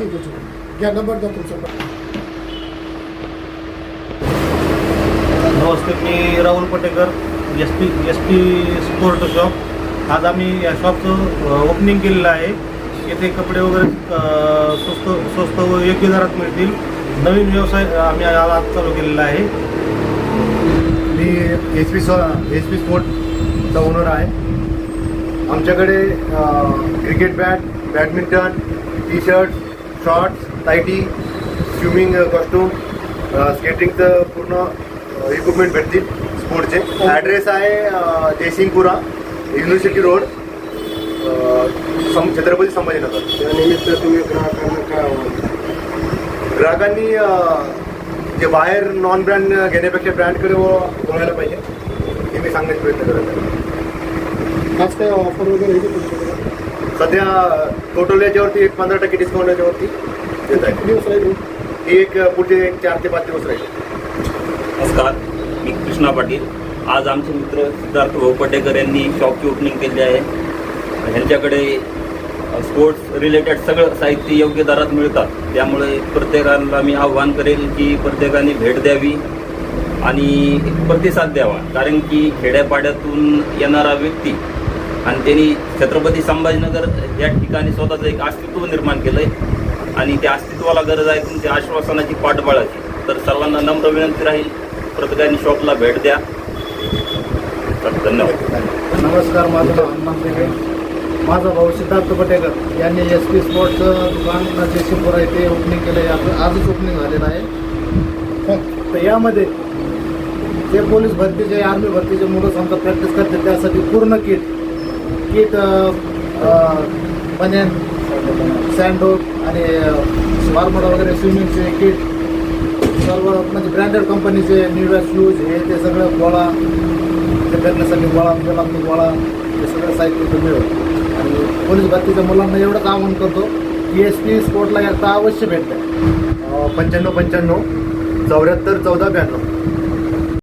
ठीक आहे ठीक आहे घ्या नंबर द्या तुमचा. नमस्ते मी Rahul Patekar S P S P sport shop. आज आम्ही या शॉपचं ओपनिंग केलेलं आहे. येथे कपडे वगैरे अ, स्वस्त स्वस्त व योग्य दरात मिळतील. नवीन व्यवसाय आम्ही आज आज चालू केलेला आहे. मी एच पी एच पी स्पोर्टचा ओनर आहे. आमच्याकडे cricket bat badminton T shirt shorts टायटी swimming costume स्केटिंगचं पूर्ण इक्विपमेंट भेटतील स्पोर्टचे ॲड्रेस आहे जयसिंगपुरा युनिव्हर्सिटी रोड सम छत्रपती संभाजीनगर. त्यानिमित्त तुम्ही ग्राहकांना काय आव्हान द्याल? ग्राहकांनी जे बाहेर नॉन ब्रँड घेण्यापेक्षा ब्रँडकडे वळायला पाहिजे हे मी सांगण्याचा प्रयत्न करत आहे. आज काय ऑफर वगैरे सध्या टोटल याच्यावरती एक पंधरा टक्के डिस्काउंट याच्यावरती देत आहे. दिवस राहील? ही एक पुढचे एक चार ते पाच दिवस राहील. नमस्कार मी कृष्णा पाटील. आज आमचे मित्र सिद्धार्थ भाऊ पटेकर यांनी शॉपची ओपनिंग केली आहे. ह्यांच्याकडे स्पोर्ट्स रिलेटेड सगळं साहित्य योग्य दरात मिळतात. त्यामुळे प्रत्येकाला मी आव्हान करेल की प्रत्येकाने भेट द्यावी आणि एक प्रतिसाद द्यावा. कारण की खेड्यापाड्यातून येणारा व्यक्ती आणि त्यांनी छत्रपती संभाजीनगर या ठिकाणी स्वतःचं एक अस्तित्व निर्माण केलं आहे आणि त्या अस्तित्वाला गरज आहे तुमच्या आश्वासनाची पाठबळाची तर सर्वांना नम्र विनंती राहील. प्रत्येकाने शॉपला भेट द्या. तर धन्यवाद. नमस्कार माझं नाव हनुमान बेगे माझा भाऊ सिद्धार्थ पटेकर यांनी एस पी स्पोर्टचं दुकान जयसिंगपुरा येथे ओपनिंग केलं आहे आजच ओपनिंग झालेलं आहे. तर यामध्ये जे पोलीस भरतीचे आर्मी भरतीचे मुलं समजा प्रॅक्टिस करते त्यासाठी पूर्ण किट कीट बनेन सँडोक आणि वारमोडा वगैरे स्विमिंगचे किट सर्व म्हणजे ब्रँडेड कंपनीचे निव्या शूज हे ते सगळं गोळा ते करण्यासाठी गोळा गोळा गोळा हे सगळं साहित्य इथं मिळेल आणि पोलीस भरतीच्या मुलांना एवढंच आवाहन करतो की एस पी स्पोर्टला एकदा अवश्य भेटतं पंच्याण्णव पंच्याण्णव चौऱ्याहत्तर चौदा ब्याण्णव.